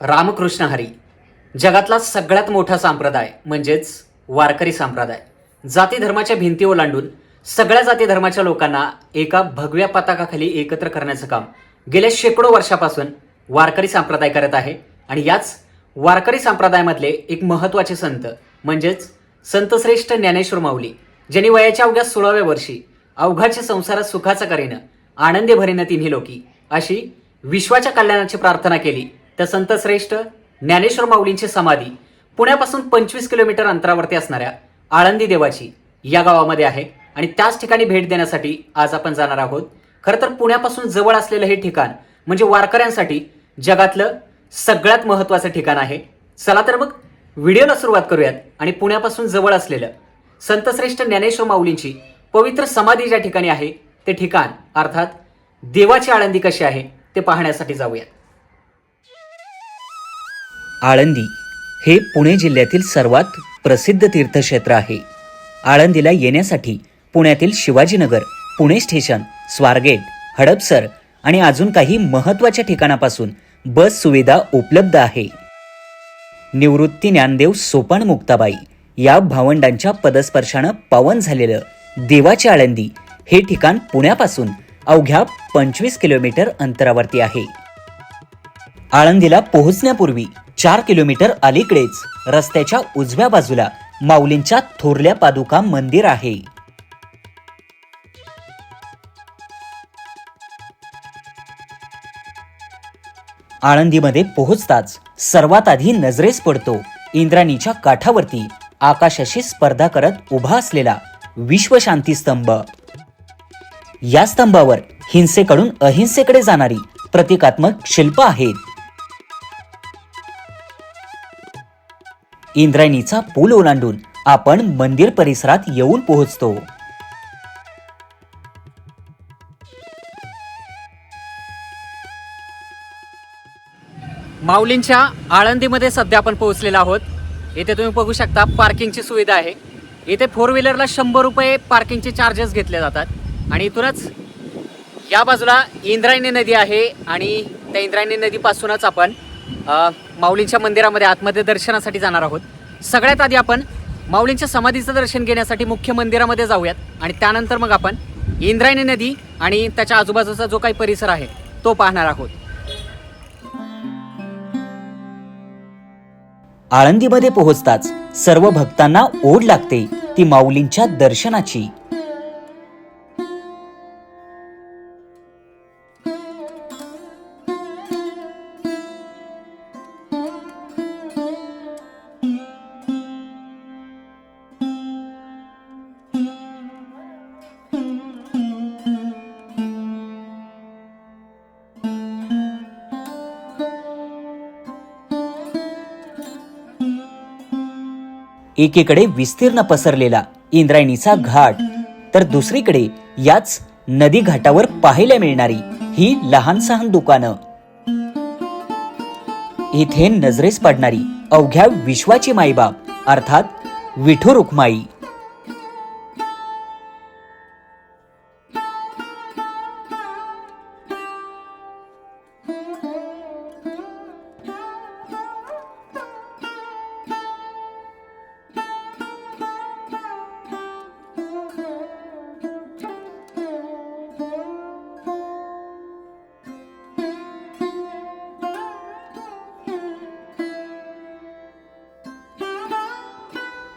रामकृष्ण हरी. जगातला सगळ्यात मोठा संप्रदाय म्हणजेच वारकरी संप्रदाय. जाती धर्माच्या भिंती ओलांडून सगळ्या जाती धर्माच्या लोकांना एका भगव्या पताकाखाली एकत्र करण्याचं काम गेल्या शेकडो वर्षापासून वारकरी संप्रदाय करत आहे आणि याच वारकरी संप्रदायामधले एक महत्त्वाचे संत म्हणजेच संतश्रेष्ठ ज्ञानेश्वर माऊली ज्यांनी वयाच्या अवघ्या सोळाव्या वर्षी अवघाच्या संसारात सुखाचा करीनं आनंदी भरीनं तिन्ही लोकी अशी विश्वाच्या कल्याणाची प्रार्थना केली तर संतश्रेष्ठ ज्ञानेश्वर माऊलींची समाधी पुण्यापासून पंचवीस किलोमीटर अंतरावरती असणाऱ्या आळंदी देवाची या गावामध्ये आहे. आणि त्याच ठिकाणी भेट देण्यासाठी आज आपण जाणार आहोत. खरं तर पुण्यापासून जवळ असलेलं हे ठिकाण म्हणजे वारकऱ्यांसाठी जगातलं सगळ्यात महत्त्वाचं ठिकाण आहे. चला तर मग व्हिडिओला सुरुवात करूयात. आणि पुण्यापासून जवळ असलेलं संतश्रेष्ठ ज्ञानेश्वर माऊलींची पवित्र समाधी ज्या ठिकाणी आहे ते ठिकाण अर्थात देवाची आळंदी कशी आहे ते पाहण्यासाठी जाऊयात. आळंदी हे पुणे जिल्ह्यातील सर्वात प्रसिद्ध तीर्थक्षेत्र आहे. आळंदीला येण्यासाठी पुण्यातील शिवाजीनगर पुणे स्टेशन स्वारगेट हडपसर आणि अजून काही महत्त्वाच्या ठिकाणापासून बस सुविधा उपलब्ध आहे. निवृत्ती ज्ञानदेव सोपान मुक्ताबाई या भावंडांच्या पदस्पर्शानं पावन झालेलं देवाची आळंदी हे ठिकाण पुण्यापासून अवघ्या पंचवीस किलोमीटर अंतरावरती आहे. आळंदीला पोहोचण्यापूर्वी चार किलोमीटर अलीकडेच रस्त्याच्या उजव्या बाजूला माऊलींच्या थोरल्या पादुका मंदिर आहे. आळंदीमध्ये पोहोचताच सर्वात आधी नजरेस पडतो इंद्राणीच्या काठावरती आकाशाशी स्पर्धा करत उभा असलेला विश्वशांती स्तंभ. या स्तंभावर हिंसेकडून अहिंसेकडे जाणारी प्रतिकात्मक शिल्प आहेत. इंद्रायणीचा पूल ओलांडून आपण मंदिर परिसरात येऊन पोहोचतो. माऊलींच्या आळंदीमध्ये सध्या आपण पोहोचलेलो आहोत. इथे तुम्ही बघू शकता पार्किंगची सुविधा आहे. इथे फोर व्हीलरला शंभर रुपये पार्किंगचे चार्जेस घेतले जातात. आणि इथूनच या बाजूला इंद्रायणी नदी आहे आणि त्या इंद्रायणी नदीपासूनच आपण माऊलींच्या मंदिरामध्ये आतमध्ये दर्शनासाठी जाणार आहोत. सगळ्यात आधी आपण माऊलींच्या समाधीचं दर्शन घेण्यासाठी मुख्य मंदिरामध्ये जाऊयात. आणि त्यानंतर मग आपण इंद्रायणी नदी आणि त्याच्या आजूबाजूचा जो काही परिसर आहे तो पाहणार आहोत. आळंदीमध्ये पोहोचताच सर्व भक्तांना ओढ लागते ती माऊलींच्या दर्शनाची. एकीकडे विस्तीर्ण पसरलेला इंद्रायणीचा घाट तर दुसरीकडे याच नदी घाटावर पाहायला मिळणारी ही लहान सहान दुकानं. इथे नजरेस पडणारी अवघ्या विश्वाची माईबाप अर्थात विठू रुक्माई.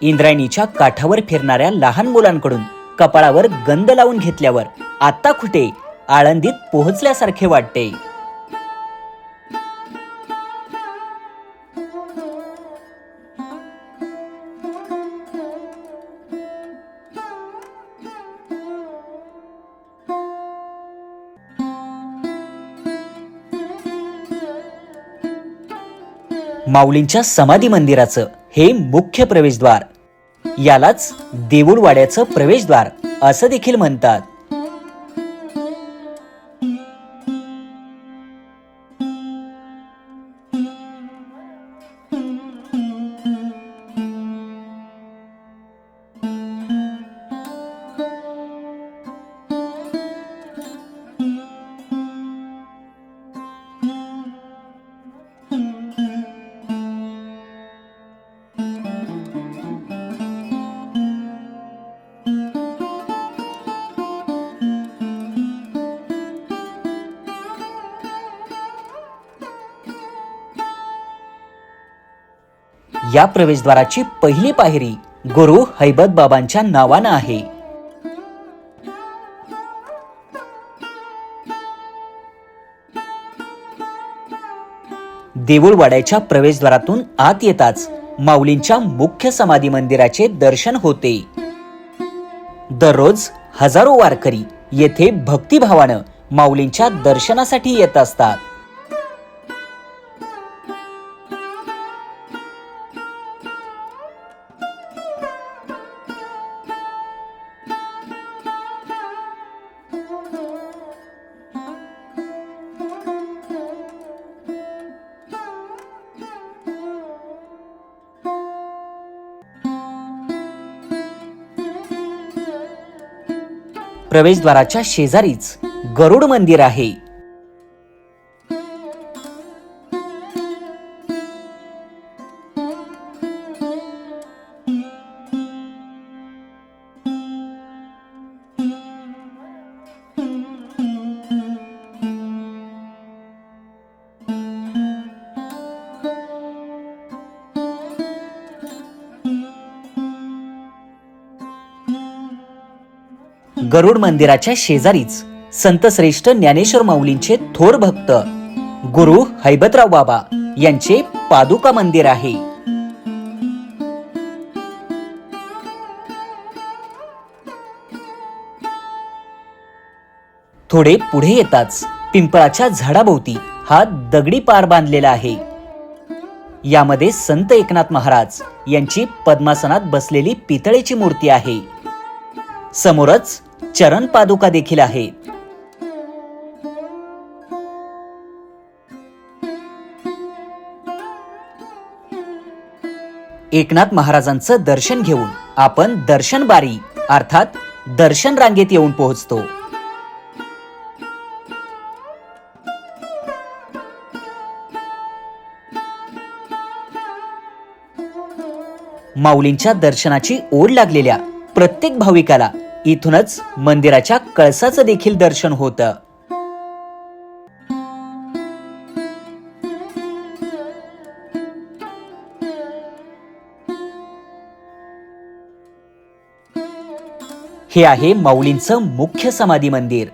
इंद्रायणीच्या काठावर फिरणाऱ्या लहान मुलांकडून कपाळावर गंध लावून घेतल्यावर आता कुठे आळंदीत पोहोचल्यासारखे वाटते. माऊलींच्या समाधी मंदिराचं हे मुख्य प्रवेशद्वार. यालाच देऊळवाड्याचं प्रवेशद्वार असं देखील म्हणतात. या प्रवेशद्वाराची पहिली पायरी गुरु हैबत बाबांच्या नावानं आहे. देऊळवाड्याच्या प्रवेशद्वारातून आत येताच माऊलींच्या मुख्य समाधी मंदिराचे दर्शन होते. दररोज हजारो वारकरी येथे भक्तिभावानं माऊलींच्या दर्शनासाठी येत असतात. प्रवेशद्वाराच्या शेजारीच गरुड मंदिर आहे. गरुड मंदिराच्या शेजारीच संत श्रेष्ठ ज्ञानेश्वर माऊलींचे थोर भक्त गुरु हैबतराव बाबा यांचे पादुका मंदिर आहे. थोडे पुढे येताच पिंपळाच्या झाडाभोवती हा दगडी पार बांधलेला आहे. यामध्ये संत एकनाथ महाराज यांची पद्मासनात बसलेली पितळेची मूर्ती आहे. समोरच चरण पादुका देखील आहेत एकनाथ महाराजांचं दर्शन घेऊन आपण दर्शन बारी अर्थात दर्शन रांगेत येऊन पोहोचतो. माऊलींच्या दर्शनाची ओढ लागलेल्या प्रत्येक भाविकाला इथूनच मंदिराच्या कळसाचं देखील दर्शन होतं. हे आहे माऊलींचं मुख्य समाधी मंदिर.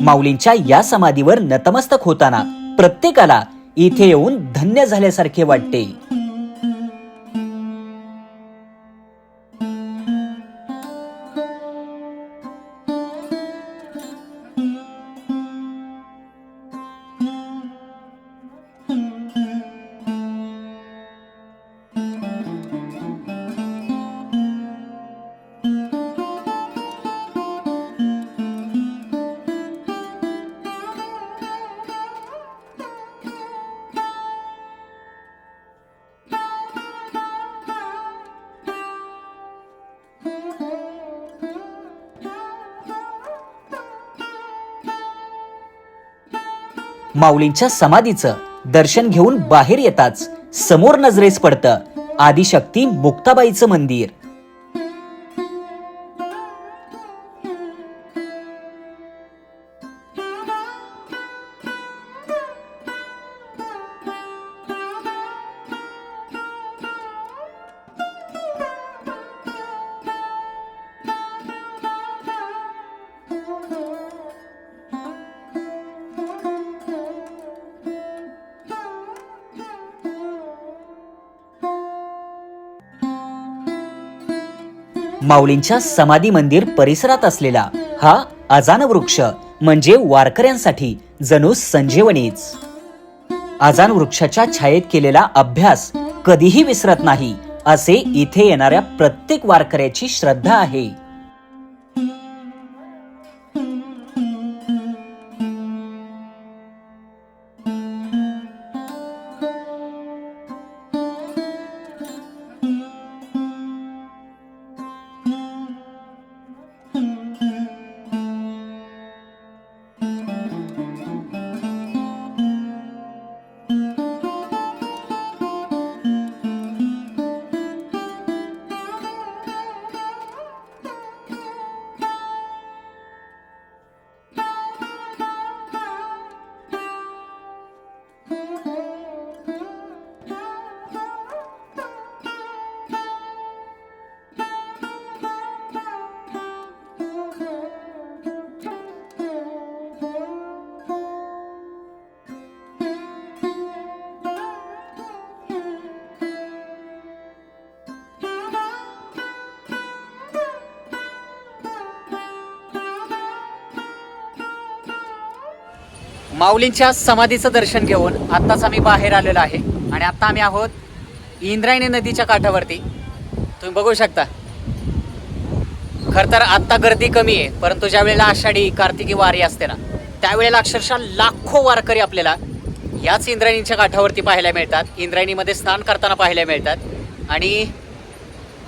माऊलींच्या या समाधीवर नतमस्तक होताना प्रत्येकाला इथे येऊन धन्य झाल्यासारखे वाटते. माऊलींच्या समाधीचं दर्शन घेऊन बाहेर येताच समोर नजरेस पडतं आदिशक्ती मुक्ताबाईचं मंदिर. माऊलींच्या समाधी मंदिर परिसरात असलेला हा अजान वृक्ष म्हणजे वारकऱ्यांसाठी जणू संजीवनीच. अजान वृक्षाच्या छायेत केलेला अभ्यास कधीही विसरत नाही असे इथे येणाऱ्या प्रत्येक वारकऱ्याची श्रद्धा आहे. माऊलींच्या समाधीचं दर्शन घेऊन आत्ताच आम्ही बाहेर आलेलो आहे. आणि आत्ता आम्ही आहोत इंद्रायणी नदीच्या काठावरती. तुम्ही बघू शकता. खरं तर आत्ता गर्दी कमी आहे परंतु ज्या वेळेला आषाढी कार्तिकी वारी असते ना त्यावेळेला अक्षरशः लाखो वारकरी आपल्याला याच इंद्रायणीच्या काठावरती पाहायला मिळतात. इंद्रायणीमध्ये स्नान करताना पाहायला मिळतात. आणि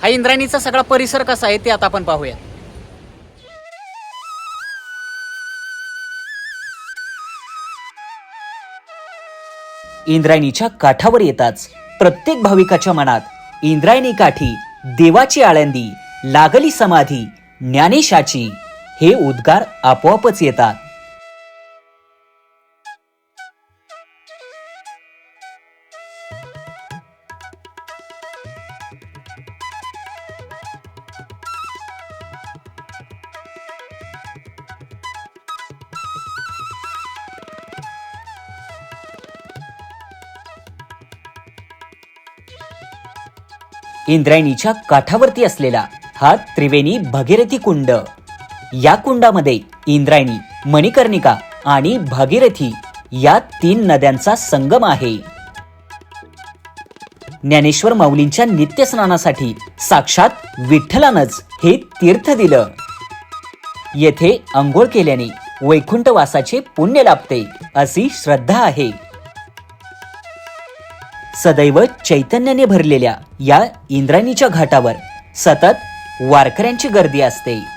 हा इंद्रायणीचा सगळा परिसर कसा आहे ते आता आपण पाहूया इंद्रायणीच्या काठावर येताच प्रत्येक भाविकाच्या मनात इंद्रायणी काठी देवाची आळंदी लागली समाधी ज्ञानेशाची हे उद्गार आपोआपच येतात. इंद्रायणीच्या काठावरती असलेला हा त्रिवेणी भगीरथी कुंड. या कुंडामध्ये इंद्रायणी मणिकर्णिका आणि भागीरथी या तीन नद्यांचा संगम आहे. ज्ञानेश्वर माऊलींच्या नित्यस्नानासाठी साक्षात विठ्ठलानच हे तीर्थ दिलं. येथे अंघोळ केल्याने वैकुंठवासाचे पुण्य लाभते अशी श्रद्धा आहे. सदैव चैतन्याने भरलेल्या या इंद्रायणीच्या घाटावर सतत वारकऱ्यांची गर्दी असते.